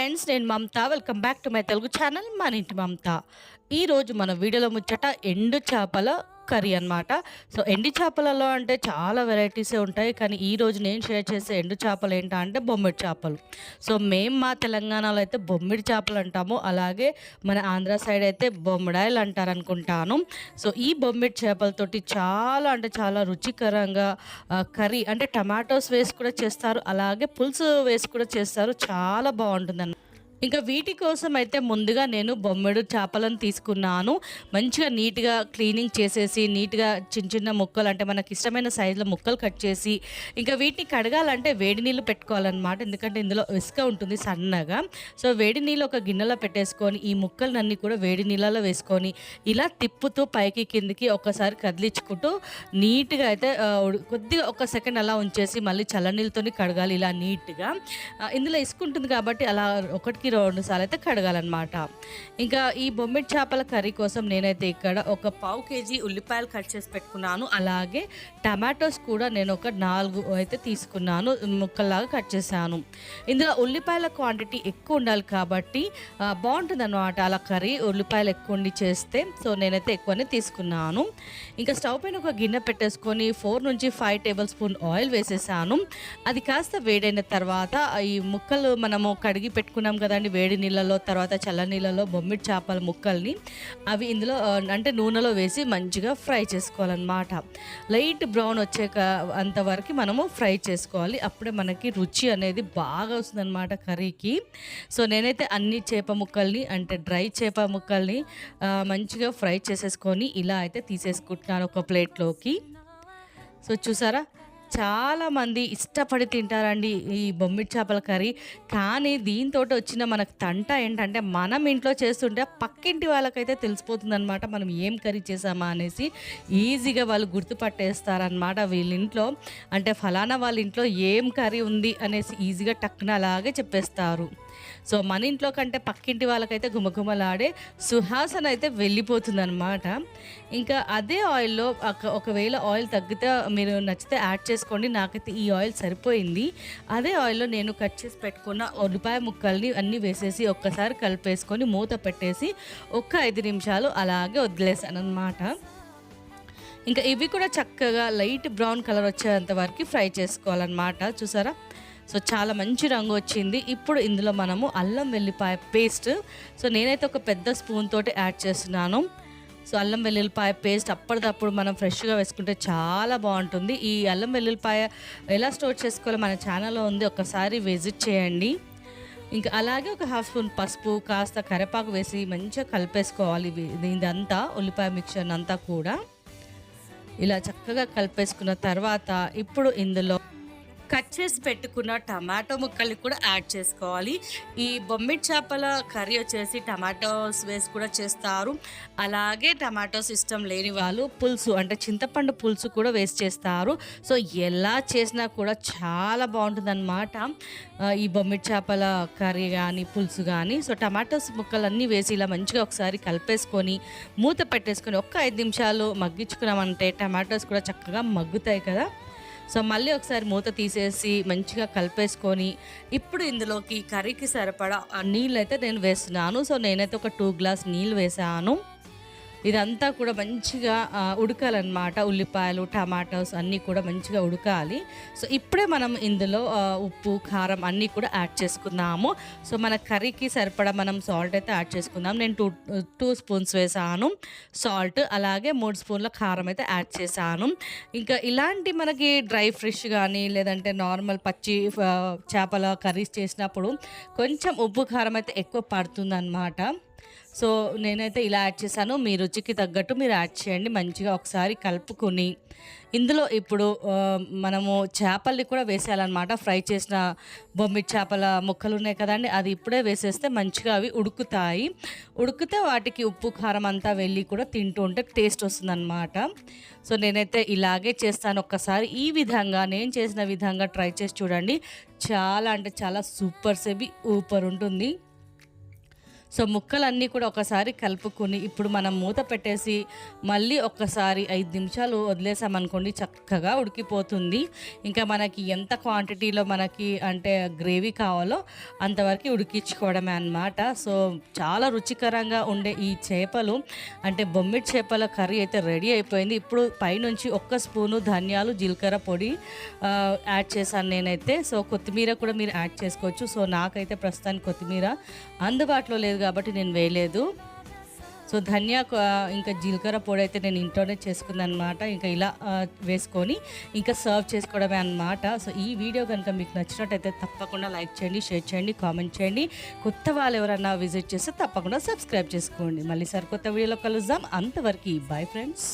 Friends నేను Mamatha. Welcome back to my Telugu channel మన ఇంటి మమత. ఈరోజు మన వీడియోలో ముచ్చట ఎండు చేపల కర్రీ అన్నమాట. సో ఎండి చేపలలో అంటే చాలా వెరైటీసే ఉంటాయి. కానీ ఈ రోజు నేను షేర్ చేసే ఎండు చేపలు ఏంటా అంటే బొమ్మిడి చేపలు. సో మేము మా తెలంగాణలో అయితే బొమ్మిడి చేపలు అంటాము. అలాగే మన ఆంధ్ర సైడ్ అయితే బొమ్మిడాయలు అంటారు అనుకుంటాను సో ఈ బొమ్మిడి చేపలతోటి చాలా అంటే చాలా రుచికరంగా కర్రీ అంటే టమాటోస్ వేసి కూడా చేస్తారు. అలాగే పులుసు వేసి కూడా చేస్తారు. చాలా బాగుంటుంది ఇంకా వీటి కోసం అయితే ముందుగా నేను బొమ్మెడు చేపలను తీసుకున్నాను. మంచిగా నీట్గా క్లీనింగ్ చేసేసి నీట్గా చిన్న చిన్న ముక్కలు అంటే మనకి ఇష్టమైన సైజులో ముక్కలు కట్ చేసి ఇంకా వీటిని కడగాలంటే వేడి నీళ్ళు పెట్టుకోవాలన్నమాట. ఎందుకంటే ఇందులో ఇసుక ఉంటుంది సన్నగా. సో వేడి నీళ్ళు ఒక గిన్నెలో పెట్టేసుకొని ఈ ముక్కలన్నీ కూడా వేడి నీళ్ళలో వేసుకొని ఇలా తిప్పుతూ పైకి కిందికి ఒకసారి కదిలించుకుంటూ నీట్గా అయితే కొద్దిగా ఒక సెకండ్ అలా ఉంచేసి మళ్ళీ చల్లనీళ్ళతోని కడగాలి ఇలా నీట్గా. ఇందులో ఇసుక ఉంటుంది కాబట్టి అలా ఒకటికి రెండు సార్లు అయితే కడగాలన్నమాట. ఇంకా ఈ బొమ్మిడి చేపల కర్రీ కోసం నేనైతే ఇక్కడ ఒక పావు కేజీ ఉల్లిపాయలు కట్ చేసి పెట్టుకున్నాను. అలాగే టమాటోస్ కూడా నేను ఒక నాలుగు అయితే తీసుకున్నాను ముక్కల్లాగా కట్ చేశాను. ఇందులో ఉల్లిపాయల క్వాంటిటీ ఎక్కువ ఉండాలి కాబట్టి బాగుంటుంది అనమాట అలా కర్రీ. ఉల్లిపాయలు ఎక్కువ ఉండి చేస్తే సో నేనైతే ఎక్కువనే తీసుకున్నాను. ఇంకా స్టవ్ పైన ఒక గిన్నె పెట్టేసుకొని ఫోర్ నుంచి ఫైవ్ టేబుల్ స్పూన్ ఆయిల్ వేసేసాను. అది కాస్త వేడైన తర్వాత ఈ ముక్కలు మనము కడిగి పెట్టుకున్నాం కదా కదండి వేడి నీళ్ళలో తర్వాత చల్ల నీళ్ళలో బొమ్మిడి చేపల ముక్కల్ని అవి ఇందులో అంటే నూనెలో వేసి మంచిగా ఫ్రై చేసుకోవాలన్నమాట. లైట్ బ్రౌన్ వచ్చే అంతవరకు మనము ఫ్రై చేసుకోవాలి. అప్పుడే మనకి రుచి అనేది బాగా వస్తుందన్నమాట కర్రీకి. సో నేనైతే అన్ని చేప ముక్కల్ని అంటే డ్రై చేప ముక్కల్ని మంచిగా ఫ్రై చేసేసుకొని ఇలా అయితే తీసేసుకుంటున్నాను ఒక ప్లేట్లోకి. సో చూసారా? చాలామంది ఇష్టపడి తింటారండి ఈ బొమ్మిడి చేపల కర్రీ. కానీ దీంతో వచ్చిన మనకు తంట ఏంటంటే మనం ఇంట్లో చేస్తుంటే పక్కింటి వాళ్ళకైతే తెలిసిపోతుందనమాట మనం ఏం కర్రీ చేసామా అనేసి. ఈజీగా వాళ్ళు గుర్తుపట్టేస్తారనమాట వీళ్ళింట్లో. అంటే ఫలానా వాళ్ళ ఇంట్లో ఏం కర్రీ ఉంది అనేసి ఈజీగా టక్కున అలాగే చెప్పేస్తారు. సో మన ఇంట్లో కంటే పక్కింటి వాళ్ళకైతే గుమగుమలాడే సుహాసన అయితే వెళ్ళిపోతుంది అనమాట ఇంకా అదే ఆయిల్లో ఒక- ఒకవేళ ఆయిల్ తగ్గితే మీరు నచ్చితే యాడ్ చేసుకోండి నాకైతే ఈ ఆయిల్ సరిపోయింది. అదే ఆయిల్లో నేను కట్ చేసి పెట్టుకున్న ఉల్లిపాయ ముక్కల్ని అన్నీ వేసేసి ఒక్కసారి కలిపేసుకొని మూత పెట్టేసి ఒక్క ఐదు నిమిషాలు అలాగే వదిలేసాను అనమాట ఇంకా ఇవి కూడా చక్కగా లైట్ బ్రౌన్ కలర్ వచ్చేంత వరకు ఫ్రై చేసుకోవాలన్నమాట. చూసారా? సో చాలా మంచి రంగు వచ్చింది. ఇప్పుడు ఇందులో మనము అల్లం వెల్లిపాయ పేస్ట్. సో నేనైతే ఒక పెద్ద స్పూన్ తోటి యాడ్ చేస్తున్నాను. సో అల్లం వెల్లుల్లిపాయ పేస్ట్ అప్పటిదప్పుడు మనం ఫ్రెష్గా వేసుకుంటే చాలా బాగుంటుంది. ఈ అల్లం వెల్లుల్లిపాయ ఎలా స్టోర్ చేసుకోవాలో మన ఛానల్లో ఉంది. ఒకసారి విజిట్ చేయండి. ఇంకా అలాగే ఒక హాఫ్ స్పూన్ పసుపు కాస్త కరివేపాకు వేసి మంచిగా కలిపేసుకోవాలి. ఇవి- ఇదంతా ఉల్లిపాయ మిక్చర్ అంతా కూడా. ఇలా చక్కగా కలిపేసుకున్న తర్వాత ఇప్పుడు ఇందులో కట్ చేసి పెట్టుకున్న టమాటో ముక్కల్ని కూడా యాడ్ చేసుకోవాలి. ఈ బొమ్మిడి చేపల కర్రీ వచ్చేసి టమాటోస్ వేసి కూడా చేస్తారు. అలాగే టమాటోస్ ఇష్టం లేని వాళ్ళు పులుసు అంటే చింతపండు పులుసు కూడా వేసి చేస్తారు. సో ఎలా చేసినా కూడా చాలా బాగుంటుంది అనమాట ఈ బొమ్మిడి చేపల కర్రీ కానీ పులుసు కానీ సో టమాటోస్ ముక్కలన్నీ వేసి ఇలా మంచిగా ఒకసారి కలిపేసుకొని మూత పెట్టేసుకొని ఒక్క ఐదు నిమిషాలు మగ్గించుకున్నామంటే టమాటోస్ కూడా చక్కగా మగ్గుతాయి కదా. సో మళ్ళీ ఒకసారి మూత తీసేసి మంచిగా కలిపేసుకొని ఇప్పుడు ఇందులోకి కర్రీకి సరిపడా ఆ నీళ్ళు అయితే నేను వేస్తున్నాను. సో నేనైతే ఒక టూ గ్లాస్ నీళ్ళు వేసాను. ఇదంతా కూడా మంచిగా ఉడకాలన్నమాట. ఉల్లిపాయలు టమాటోస్ అన్నీ కూడా మంచిగా ఉడకాలి. సో ఇప్పుడే మనం ఇందులో ఉప్పు కారం అన్నీ కూడా యాడ్ చేసుకుందాము. సో మన కర్రీకి సరిపడా మనం సాల్ట్ అయితే యాడ్ చేసుకుందాం. నేను టూ టూ స్పూన్స్ వేసాను. సాల్ట్ అలాగే మూడు స్పూన్ల కారం అయితే యాడ్ చేశాను. ఇంకా ఇలాంటి మనకి డ్రై ఫిష్ కానీ లేదంటే నార్మల్ పచ్చి చేపల కర్రీస్ చేసినప్పుడు కొంచెం ఉప్పు కారం అయితే ఎక్కువ పడుతుంది సో నేనైతే ఇలా యాడ్ చేశాను. మీ రుచికి తగ్గట్టు మీరు యాడ్ చేయండి. మంచిగా ఒకసారి కలుపుకొని. ఇందులో ఇప్పుడు మనము చేపల్ని కూడా వేసేయాలన్నమాట. ఫ్రై చేసిన బొమ్మిడి చేపల ముక్కలు ఉన్నాయి కదండి అది ఇప్పుడే వేసేస్తే మంచిగా అవి ఉడుకుతాయి. ఉడికితే వాటికి ఉప్పు కారం అంతా వెళ్ళి కూడా తింటూ ఉంటే టేస్ట్ వస్తుందన్నమాట. సో నేనైతే ఇలాగే చేస్తాను. ఒక్కసారి ఈ విధంగా నేను చేసిన విధంగా ట్రై చేసి చూడండి. చాలా అంటే చాలా సూపర్ సెబి ఊపర్ ఉంటుంది. సో ముక్కలన్నీ కూడా ఒకసారి కలుపుకొని ఇప్పుడు మనం మూత పెట్టేసి మళ్ళీ ఒక్కసారి ఐదు నిమిషాలు వదిలేసామనుకోండి చక్కగా ఉడికిపోతుంది. ఇంకా మనకి ఎంత క్వాంటిటీలో మనకి అంటే గ్రేవీ కావాలో అంతవరకు ఉడికించుకోవడమే అన్నమాట. సో చాలా రుచికరంగా ఉండే ఈ చేపలు అంటే బొమ్మిడి చేపల కర్రీ అయితే రెడీ అయిపోయింది. ఇప్పుడు పైనుంచి ఒక్క స్పూను ధనియాలు జీలకర్ర పొడి యాడ్ చేశాను నేనైతే. సో కొత్తిమీర కూడా మీరు యాడ్ చేసుకోవచ్చు. సో నాకైతే ప్రస్తుతానికి కొత్తిమీర అందుబాటులో లేదు. కాబట్టి నేను వేయలేదు. సో ధనియా ఇంకా జీలకర్ర పొడి అయితే నేను ఇంట్లోనే చేసుకున్నాను అనమాట ఇంకా ఇలా వేసుకొని ఇంకా సర్వ్ చేసుకోవడమే అనమాట సో ఈ వీడియో కనుక మీకు నచ్చినట్టయితే తప్పకుండా లైక్ చేయండి షేర్ చేయండి కామెంట్ చేయండి. కొత్త వాళ్ళు ఎవరన్నా విజిట్ చేస్తే తప్పకుండా సబ్స్క్రైబ్ చేసుకోండి. మళ్ళీ సరికొత్త వీడియోలో కలుద్దాం. అంతవరకు బాయ్ ఫ్రెండ్స్.